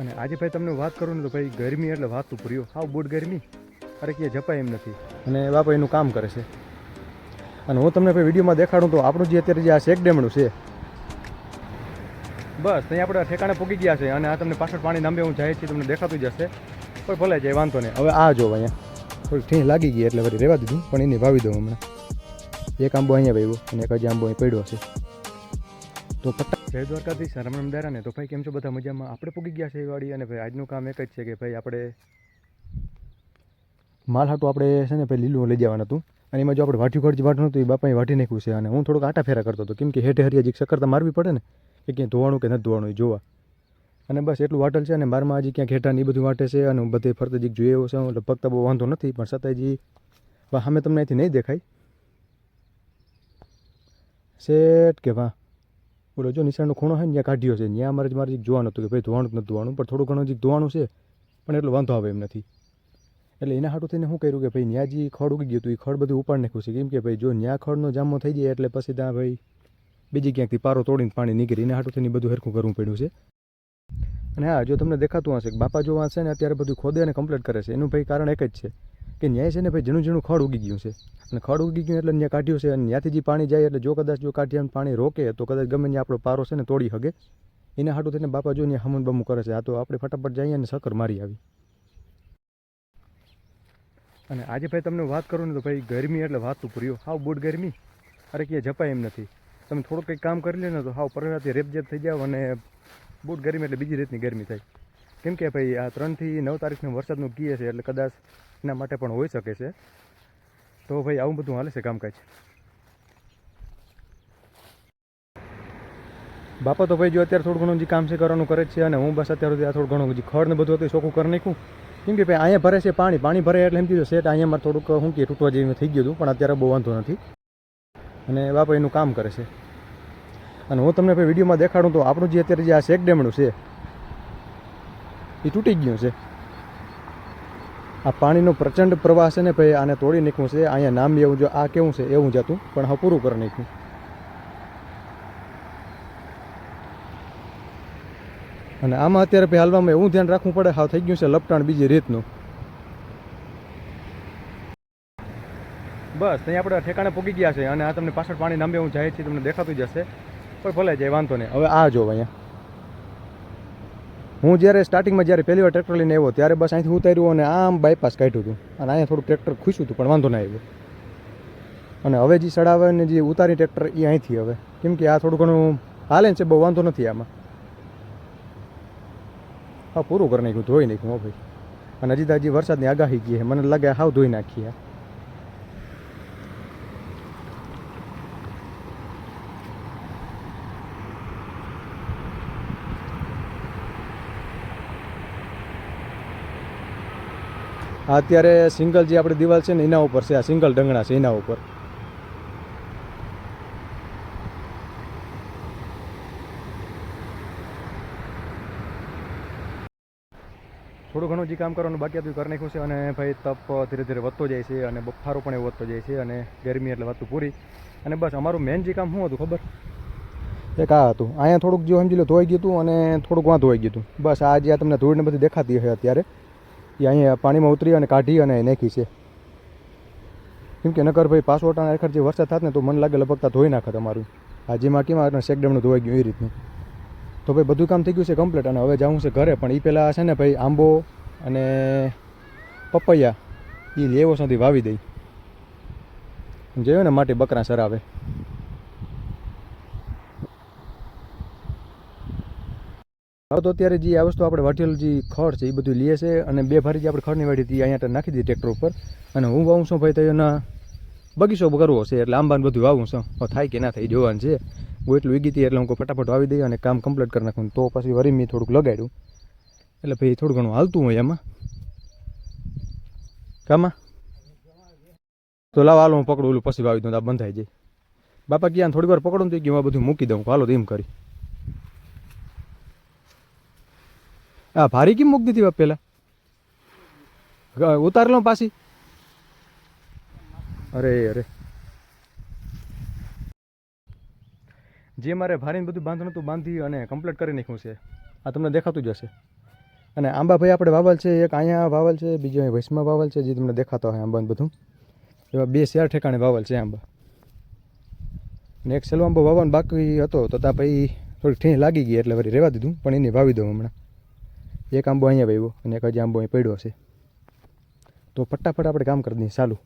અને આજે ભાઈ તમને વાત કરું ને તો ભાઈ ગરમી એટલે વાત પ્રિયો હાવ બૂટ ગરમી. અરે ક્યાંય જપાય એમ નથી. અને બાપા એનું કામ કરે છે. અને હું તમને ભાઈ વિડીયોમાં દેખાડું તો આપણું જે અત્યારે જે આ શેક ડેમનું છે. બસ ત્યાં આપણે ઠેકાણે પૂકી ગયા છે અને આ તમને પાછળ પાણી નામે હું જાય છે તમને દેખાતું જ હશે. પણ ભલે જાય, વાંધો નહીં. હવે આ જો અહીંયા. થોડી ઠીં લાગી ગઈ એટલે વળી રહેવા દીધું, પણ એને વાવી દઉં હમણાં. એક આંબો અહીંયા વાવ્યો અને એક હજી આંબો અહીં પડ્યો છે. તો જય દ્વારકાથી રમણ દારા ને તો ભાઈ, કેમ છો? બધા મજામાં? આપણે પૂગી ગયા છે વાડી અને ભાઈ, આજનું કામ એક જ છે કે ભાઈ, આપણે માલ હાટું આપણે છે ને, ભાઈ, લીલું લઈ જવાનું હતું. અને એમાં જો આપણે વાટ્યું ખર્ચ વાટનું હતું એ બાપાએ વાટી નાખ્યું છે. અને હું થોડુંક આટા ફેરા કરતો હતો. કેમ કે હેઠે હરિયા જીક સકરતા મારવી પડે ને, કે ક્યાંય ધોવાનું કે નથી ધોવાનું, એ જોવા. અને બસ એટલું વાટલ છે અને મારમાં હજી ક્યાંક હેઠા એ બધું વાટે છે અને હું બધે ફરતે જીક જોઈએ એવો છે, એટલે પગતા બહુ વાંધો નથી, પણ છતાંય જી સામે તમને અહીંથી નહીં દેખાય. શેઠ કે વાહ. બોલો, જો નિશાળનો ખૂણો હોય ને, ત્યાં કાઢ્યો છે. ત્યાં મારે મારે જીક જોવાનું હતું કે ભાઈ ધોવાનું જ નથી ધોવાનું, પણ થોડું ઘણું જે ધોવાનું છે, પણ એટલો વાંધો આવે એમ નથી. એટલે એના હાટું થઈને શું કર્યું કે ભાઈ ત્યાં જે ખડ ઉગી ગયું હતું. એ ખડ બધું ઉપાડ નાખ્યું છે. કેમ કે ભાઈ જો ત્યાં ખડનો જામો થઈ જાય એટલે પછી ત્યાં ભાઈ બીજી ક્યાંકથી પારો તોડીને પાણી નીકળી. એના હાટું થઈને બધું હરખું કરવું પડ્યું છે. અને હા, જો તમને દેખાતું હશે કે બાપા જો વાંચે ને, અત્યારે બધું ખોદે અને કમ્પ્લીટ કરે છે. એનું ભાઈ કારણ એક જ છે. કે ન્યાય છે ને ભાઈ, ઝીણું ઝીણું ખડ ઉગી ગયું છે. અને ખડ ઉગી ગયું એટલે ત્યાં કાઢ્યું છે અને ત્યાંથી જે પાણી જાય એટલે જો કદાચ જો કાઢ્યા પાણી રોકે, તો કદાચ ગમે ત્યાં આપણો પારો છે ને તોડી શકે એના હાટું થઈને બાપા જો ત્યાં હમણ બમું કરે છે. આ તો આપણે ફટાફટ જઈએ અને સકર મારી આવી. અને આજે ભાઈ તમને વાત કરું ને તો ભાઈ ગરમી એટલે વાત તો પૂર્યો હાવ બુટ ગરમી. અરે ક્યાંય જપાય એમ નથી. તમે થોડુંક કંઈક કામ કરી લે ને તો હાવ પરવાથી રેપજેપ થઈ જાવ અને બુટ ગરમી એટલે બીજી રીતની ગરમી થાય. કેમ કે ભાઈ આ ત્રણથી નવ તારીખનો વરસાદનું કીએ છે એટલે કદાચ એના માટે પણ હોઈ શકે છે. તો ભાઈ, આવું બધું હાલે છે કામકાજ. બાપા તો ભાઈ, જો અત્યારે થોડું ઘણું જે કામ છે કરવાનું કરે છે અને હું બસ અત્યારે સુધી આ થોડું ઘણું ખડ ને બધું હતું ચોખ્ખું કરી નાખું કેમ કે ભાઈ, અહીંયા ભરે છે પાણી. પાણી ભરે એટલે એમ કીધું સેટ અહીંયા મારે થોડુંક શું કે, તૂટવા જેવું થઈ ગયું હતું, પણ અત્યારે બહુ વાંધો નથી. અને બાપા એનું કામ કરે છે. અને હું તમને ભાઈ વિડીયોમાં દેખાડું તો આપણું જે અત્યારે જે આ શેક ડેમનું છે, એ તૂટી ગયું છે. આ પાણીનો પ્રચંડ પ્રવાહ છે ને ભાઈ, આને તોડી નાખ્યું છે. અહીંયા નામ એવું જો આ કેવું છે, એવું જતું પણ હા પૂરું કરી નાખ્યું. અને આમાં અત્યારે ભાઈ હાલવામાં એવું ધ્યાન રાખવું પડે હા થઈ ગયું છે લપટાણ બીજી રીતનું. બસ ત્યાં આપણે ઠેકાણે પૂગી ગયા છે અને આ તમને પાછળ પાણી નામે હું જાય છે, તમને દેખાતું જ હશે. પણ ભલે જાય, વાંધો નહીં. હવે આ જો અહીંયા. હું જ્યારે સ્ટાર્ટિંગમાં જ્યારે પહેલી વાર ટ્રેક્ટર લઈને આવ્યો, ત્યારે બસ અહીંથી ઉતાર્યું અને આમ બાયપાસ કાઢ્યું હતું. અને અહીંયા થોડું ટ્રેક્ટર ખુશ્યું હતું, પણ વાંધો ના આવ્યો. અને હવે જે સડાવે ને જે ઉતારી ટ્રેક્ટર એ અહીંથી હવે. કેમ કે આ થોડું ઘણું હાલે છે, બહુ વાંધો નથી આમાં. હા, પૂરું કરી નાખ્યું, ધોઈ નાખ્યું, હો ભાઈ. અને હજી તાજી વરસાદની આગાહી ગઈ મને લાગે હાવ ધોઈ નાખી આ આ અત્યારે સિંગલ જે આપણી દિવાલ છે ને એના ઉપર છે, આ સિંગલ ડંગણા છે એના ઉપર. થોડું ઘણું જે કામ કરવાનું બાકી હતું એ કરી નાખ્યું છે અને ભાઈ તપ ધીરે ધીરે વધતો જાય છે અને બફારો પણ એવો વધતો જાય છે અને ગરમી એટલે વધતું પૂરી. અને બસ અમારું મેન જે કામ શું હતું ખબર? એક આ હતું. અહીંયા થોડુંક જો સમજી લો ધોઈ ગયું હતું અને થોડુંક વાં ધોઈ ગયું હતું. બસ આ જે તમને ધૂળને બધી દેખાતી હોય અત્યારે. એ અહીંયા પાણીમાં ઉતરી અને કાઢી અને નાખી છે. કેમ કે નકર ભાઈ પાસવોટા આખર જે વરસાદ થાત ને તો મને લાગે લગભગ ધોઈ નાખે તમારું આ જે માકીમાં શેકડમનું ધોવાઈ ગયું એ રીતનું. તો ભાઈ બધું કામ થઈ ગયું છે કમ્પ્લીટ અને હવે જવું છે ઘરે. પણ એ પહેલાં છે ને ભાઈ આંબો અને પપૈયા એ લેવો સુધી વાવી દઈ. જોયું ને માટી બકરા સરાવે હવે તો અત્યારે જે આ વસ્તુ આપણે વાટેલું જે ખડ છે, એ બધું લે છે અને બે ભારી જે આપણે ખડની વાટી હતી અહીંયા નાખી દીધી ટ્રેક્ટર ઉપર. અને હું વાવું છું ભાઈ, તો એના બગીચો કરવો છે, એટલે આંબાને બધું વાવું છું. હવે થાય કે ના થાય જોવાનું છે. હું એટલું વીગી હતી એટલે હું ફટાફટ વાવી દઈએ અને કામ કમ્પ્લીટ કરી નાખું. તો પછી વરી મેં થોડુંક લગાડ્યું. એટલે ભાઈ થોડું ઘણું હાલતું હોય એમાં. કામાં? તો લાવ, હાલો હું પકડું, ઓલું પછી વાવી દઉં, તો બંધાઈ જાય. બાપા ક્યાં થોડી વાર પકડું તો કે હું બધું મૂકી દઉં. હાલો તો એમ કરી. હા ભારી કેમ મૂકી દીધી બાપ પહેલાં ઉતાર લો પાછી. અરે અરે. જે મારે ભારીને બધું બાંધવાનું હતું, બાંધી અને કમ્પ્લીટ કરી નાખ્યું છે. આ તમને દેખાતું જ હશે. અને આંબાભાઈ આપણે વાવલ છે, એક અહીંયા વાવલ છે, બીજો અહીં ભૈસમાં વાવલ છે, જે તમને દેખાતો હોય આંબા બધું. એવા બે શેર ઠેકાણે વાવલ છે આંબા. ને એક સેલો આંબો વાવવાનો બાકી હતો, તો ત્યાં પછી થોડીક ઠીણ લાગી ગઈ એટલે વળી રહેવા દીધું, પણ એને વાવી દઉં હમણાં. એક આંબો અહીંયા વાવ્યો અને એક હજી આંબો અહીં પડ્યો છે તો ફટાફટ આપણે કામ કરી દઈએ. ચાલુ.